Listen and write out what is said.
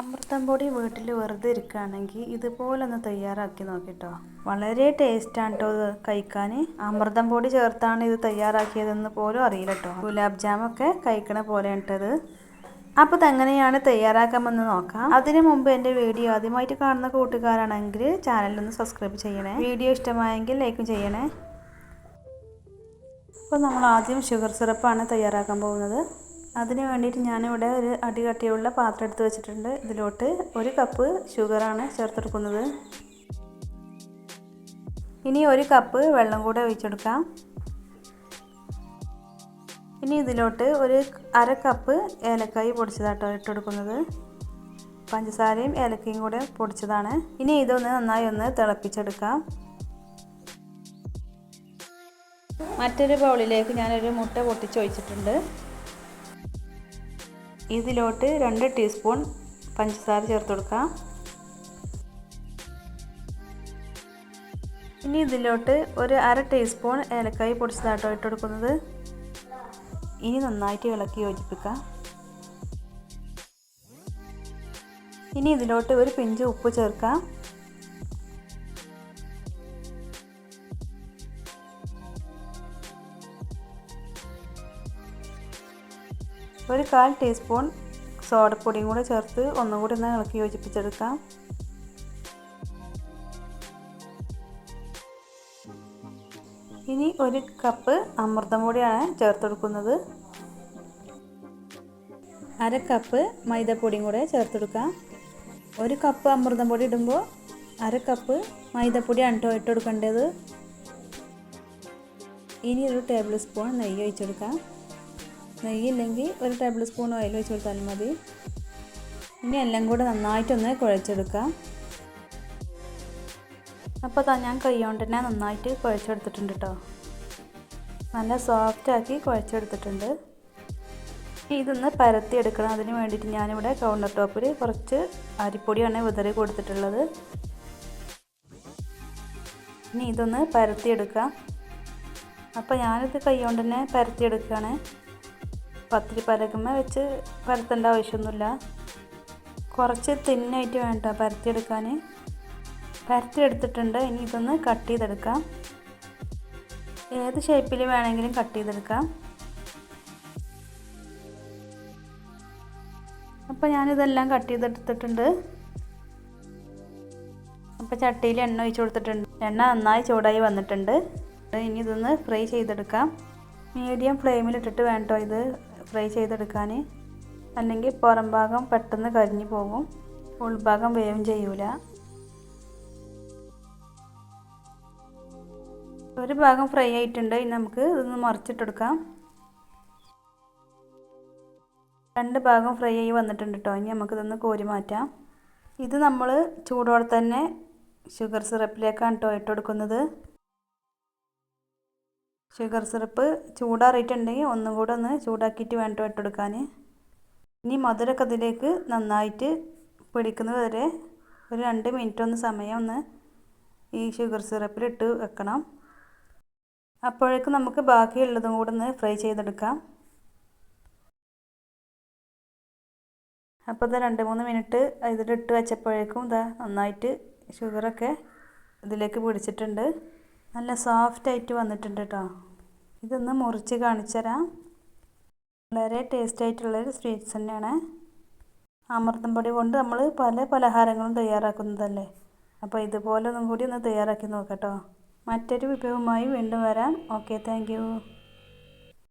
അമൃതം പൊടി വീട്ടിൽ വെറുതെ ഇരിക്കുകയാണെങ്കിൽ ഇതുപോലെ ഒന്ന് തയ്യാറാക്കി നോക്കിട്ടോ. വളരെ ടേസ്റ്റാണ് കേട്ടോ ഇത് കഴിക്കാൻ. അമൃതം പൊടി ചേർത്താണ് ഇത് തയ്യാറാക്കിയതെന്ന് പോലും അറിയില്ല കേട്ടോ ഗുലാബ് ജാമൊക്കെ കഴിക്കണ പോലെ ഇട്ടത് അപ്പോൾ ഇതെങ്ങനെയാണ് തയ്യാറാക്കാമെന്ന് നോക്കാം. അതിനു മുമ്പ് എന്റെ വീഡിയോ ആദ്യമായിട്ട് കാണുന്ന കൂട്ടുകാരാണെങ്കിൽ ചാനലൊന്ന് സബ്സ്ക്രൈബ് ചെയ്യണേ. വീഡിയോ ഇഷ്ടമായെങ്കിൽ ലൈക്കും ചെയ്യണേ. അപ്പോൾ നമ്മൾ ആദ്യം ഷുഗർ സിറപ്പാണ് തയ്യാറാക്കാൻ പോകുന്നത്. അതിന് വേണ്ടിയിട്ട് ഞാനിവിടെ ഒരു അടി കട്ടിയുള്ള പാത്രം എടുത്ത് വെച്ചിട്ടുണ്ട്. ഇതിലോട്ട് ഒരു കപ്പ് ഷുഗറാണ് ചേർത്തെടുക്കുന്നത്. ഇനി ഒരു കപ്പ് വെള്ളം കൂടെ ഒഴിച്ചെടുക്കാം. ഇനി ഇതിലോട്ട് ഒരു അര കപ്പ് ഏലക്കായി പൊടിച്ചതാട്ടോ ഇട്ടെടുക്കുന്നത്. പഞ്ചസാരയും ഏലക്കയും കൂടെ പൊടിച്ചതാണ്. ഇനി ഇതൊന്ന് നന്നായി ഒന്ന് തിളപ്പിച്ചെടുക്കാം. മറ്റൊരു ബൗളിലേക്ക് ഞാനൊരു മുട്ട പൊട്ടിച്ചൊഴിച്ചിട്ടുണ്ട് ഇതിലോട്ട് രണ്ട് ടീസ്പൂൺ പഞ്ചസാര ചേർത്ത് കൊടുക്കാം ഇനി ഇതിലോട്ട് ഒരു അര ടീസ്പൂൺ ഏലക്കായി പൊടിച്ചതാട്ടോ ഇട്ട് കൊടുക്കുന്നത്. ഇനി നന്നായിട്ട് ഇളക്കി യോജിപ്പിക്കാം ഇനി ഇതിലോട്ട് ഒരു പിഞ്ച് ഉപ്പ് ചേർക്കാം ഒരു കാൽ ടീസ്പൂൺ സോഡപ്പൊടിയും കൂടെ ചേർത്ത് ഒന്നും കൂടി ഒന്ന് ഇളക്കി യോജിപ്പിച്ചെടുക്കാം. ഇനി ഒരു കപ്പ് അമൃതം പൊടിയാണ് ചേർത്തെടുക്കുന്നത് അര കപ്പ് മൈദപ്പൊടിയും കൂടെ ചേർത്തെടുക്കാം ഒരു കപ്പ് അമൃതം പൊടി ഇടുമ്പോൾ അര കപ്പ് മൈദപ്പൊടി അണ്ടോ ഇട്ട് കൊടുക്കേണ്ടത്. ഇനി ഒരു ടേബിൾ സ്പൂൺ നെയ്യ് ഒഴിച്ചെടുക്കാം. നെയ്യില്ലെങ്കിൽ ഒരു ടേബിൾ സ്പൂൺ ഓയിൽ വെച്ച് കൊടുത്താലും മതി. ഇനി എല്ലാം കൂടെ നന്നായിട്ടൊന്ന് കുഴച്ചെടുക്കാം. അപ്പോൾ താ ഞാൻ കൈ കൊണ്ട് തന്നെ നന്നായിട്ട് കുഴച്ചെടുത്തിട്ടുണ്ട് കേട്ടോ നല്ല സോഫ്റ്റാക്കി കുഴച്ചെടുത്തിട്ടുണ്ട്. ഇതൊന്ന് പരത്തി എടുക്കണം. അതിന് വേണ്ടിയിട്ട് ഞാനിവിടെ കൗണ്ടർ ടോപ്പിൽ കുറച്ച് അരിപ്പൊടിയാണ് വിതറി കൊടുത്തിട്ടുള്ളത്. ഇനി ഇതൊന്ന് പരത്തിയെടുക്കാം അപ്പോൾ ഞാനിത് കൈ കൊണ്ട് തന്നെ പരത്തിയെടുക്കുകയാണ് പത്തിരി പലകുമ്മ വെച്ച് പരത്തേണ്ട ആവശ്യമൊന്നുമില്ല. കുറച്ച് തിന്നായിട്ട് വേണ്ട പരത്തിയെടുക്കാൻ പരത്തിയെടുത്തിട്ടുണ്ട്. ഇനി ഇതൊന്ന് കട്ട് ചെയ്തെടുക്കാം. ഏത് ഷേപ്പിൽ വേണമെങ്കിലും കട്ട് ചെയ്തെടുക്കാം. അപ്പോൾ ഞാനിതെല്ലാം കട്ട് ചെയ്തെടുത്തിട്ടുണ്ട്. അപ്പോൾ ചട്ടിയിൽ എണ്ണ ഒഴിച്ച് കൊടുത്തിട്ടുണ്ട്. എണ്ണ നന്നായി ചൂടായി വന്നിട്ടുണ്ട്. ഇനി ഇതൊന്ന് ഫ്രൈ ചെയ്തെടുക്കാം. മീഡിയം ഫ്ലെയിമിലിട്ടിട്ട് വേണ്ടോ ഇത് ഫ്രൈ ചെയ്തെടുക്കാൻ അല്ലെങ്കിൽ പുറം ഭാഗം പെട്ടെന്ന് കരിഞ്ഞു പോകും. ഉൾഭാഗം വേവും ചെയ്യൂല. ഒരു ഭാഗം ഫ്രൈ ആയിട്ടുണ്ട്. ഇനി നമുക്ക് ഇതൊന്ന് മറിച്ചിട്ടെടുക്കാം. രണ്ട് ഭാഗം ഫ്രൈ ആയി വന്നിട്ടുണ്ട് കേട്ടോ ഇനി നമുക്കിതൊന്ന് കോരി മാറ്റാം. ഇത് നമ്മൾ ചൂടോടെ തന്നെ ഷുഗർ സിറപ്പിലേക്കാണ് കേട്ടോ ഇട്ട് കൊടുക്കുന്നത്. ഷുഗർ സിറപ്പ് ചൂടാറിയിട്ടുണ്ടെങ്കിൽ ഒന്നും കൂടെ ഒന്ന് ചൂടാക്കിയിട്ട് വേണ്ട ഇട്ടെടുക്കാൻ ഇനി മധുരമൊക്കെ അതിലേക്ക് നന്നായിട്ട് പിടിക്കുന്നത് വരെ ഒരു രണ്ട് മിനിറ്റ് ഒന്ന് സമയം ഒന്ന് ഈ ഷുഗർ സിറപ്പിലിട്ട് വെക്കണം. അപ്പോഴേക്കും നമുക്ക് ബാക്കിയുള്ളതും കൂടെ ഒന്ന് ഫ്രൈ ചെയ്തെടുക്കാം. അപ്പോൾ ഇത് രണ്ട് മൂന്ന് മിനിറ്റ് ഇതിലിട്ട് വെച്ചപ്പോഴേക്കും ഇതാ നന്നായിട്ട് ഷുഗറൊക്കെ ഇതിലേക്ക് പിടിച്ചിട്ടുണ്ട്. നല്ല സോഫ്റ്റായിട്ട് വന്നിട്ടുണ്ട് കേട്ടോ ഇതൊന്ന് മുറിച്ച് കാണിച്ചു തരാം വളരെ ടേസ്റ്റ് ആയിട്ടുള്ളൊരു സ്വീറ്റ്സ് തന്നെയാണ്. അമൃതം പൊടി കൊണ്ട് നമ്മൾ പല പലഹാരങ്ങളും തയ്യാറാക്കുന്നതല്ലേ? അപ്പോൾ ഇതുപോലെ ഒന്നും കൂടി ഒന്ന് തയ്യാറാക്കി നോക്കാം കേട്ടോ മറ്റൊരു വിഭവമായി വീണ്ടും വരാം. Okay thank